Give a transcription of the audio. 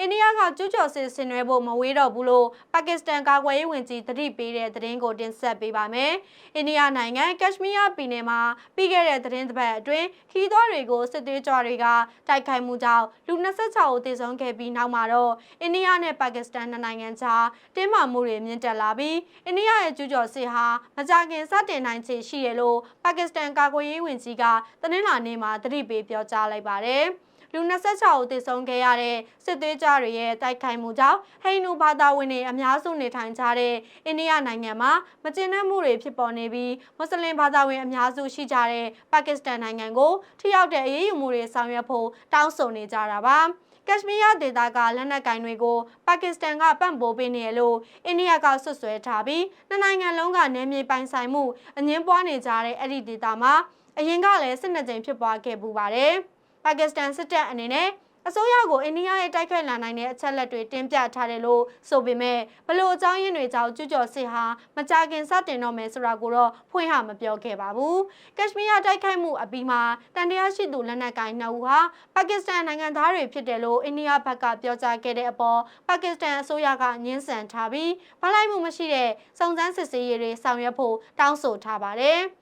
အိန္ဒိယကကျူးကျော်စစ်ဆင်နွှဲဖို့မဝေးတော့ဘူးလို့ပါကစ္စတန်ကာကွယ်ရေးဝန်ကြီးသတိပေးတဲ့သတင်းကိုတင်ဆက်ပေးပါမယ်။အိန္ဒိယနိုင်ငံကက်ရှ်မီးယားပြည်နယ်မှာပြီးခဲ့တဲ့သတင်းတစ်ပတ်အတွင်းခီးသွွားတွေကိုစစ်သွေးကြွတွေကတိုက်ခိုက်မှုကြောင့်လူ26ဦးသေဆုံးခဲ့ပြီးနောက်မှာတော့အိန္ဒိယနဲ့ပါကစ္စတန်နှစ်နိုင်ငံကြားတင်းမာမှုတွေမြင့်တက်လာပြီးအိန္ဒိယရဲ့ကျူးကျော်စစ်ဟာမကြာခင်စတင်နိုင်ခြေရှိရလို့ပါကစ္စတန်ကာကွယ်ရေးဝန်ကြီးကတနင်္လာနေ့မှာသတိပေးပြောကြားလိုက်ပါတယ်။ လူ26ဦးသေဆုံးခဲ့ရတဲ့စစ်သွေးကြွတွေရဲ့တိုက်ခိုက်မှုကြောင့်ဟိန္ဒူဘာသာဝင်တွေအများစုနေထိုင်ကြတဲ့အိန္ဒိယနိုင်ငံမှာမကျေနပ်မှုတွေဖြစ်ပေါ်နေပြီးမွတ်စလင်ဘာသာဝင်အများစုရှိကြတဲ့ပါကစ္စတန်နိုင်ငံကိုထိရောက်တဲ့အရေးယူမှုတွေဆောင်ရွက်ဖို့တောင်းဆိုနေကြတာပါကက်ရှ်မီးယားဒေသကလက်နက်ကင်တွေကိုပါကစ္စတန်ကပံ့ပိုးပေးနေရလို့အိန္ဒိယကဆွတ်ဆွဲထားပြီးနှစ်နိုင်ငံလုံးကနယ်မြေပိုင်ဆိုင်မှုအငင်းပွားနေကြတဲ့အဲ့ဒီဒေသမှာအရင်ကလည်းစစ်နှစ်ကြိမ်ဖြစ်ပွားခဲ့ပူပါတယ်။ ပါကစ္စတန်စစ်တပ်အနေနဲ့အစိုးရကိုအိန္ဒိယရဲ့တိုက်ခိုက်လာနိုင်တဲ့အချက်လက်တွေတင်ပြထားတယ်လို့ဆိုပေမဲ့ဘလို့အကြောင်းရင်းတွေကြောင့်ကျူးကျော်စစ်ဟာမကြာခင်စတင်တော့မယ်ဆိုတာကိုတော့ဖွင့်ဟမပြောခဲ့ပါဘူး။ကက်ရှ်မီးယားတိုက်ခိုက်မှုအပြီးမှာတန်တရားရှိသူလက်နက်ကိုင်နှစ်ဦးဟာပါကစ္စတန်နိုင်ငံသားတွေဖြစ်တယ်လို့အိန္ဒိယဘက်ကပြောကြားခဲ့တဲ့အပေါ်ပါကစ္စတန်အစိုးရကညှင်းဆန်ထားပြီးမလိုက်မှုမရှိတဲ့စုံစမ်းစစ်ဆေးရေးတွေဆောင်ရွက်ဖို့တောင်းဆိုထားပါတယ်။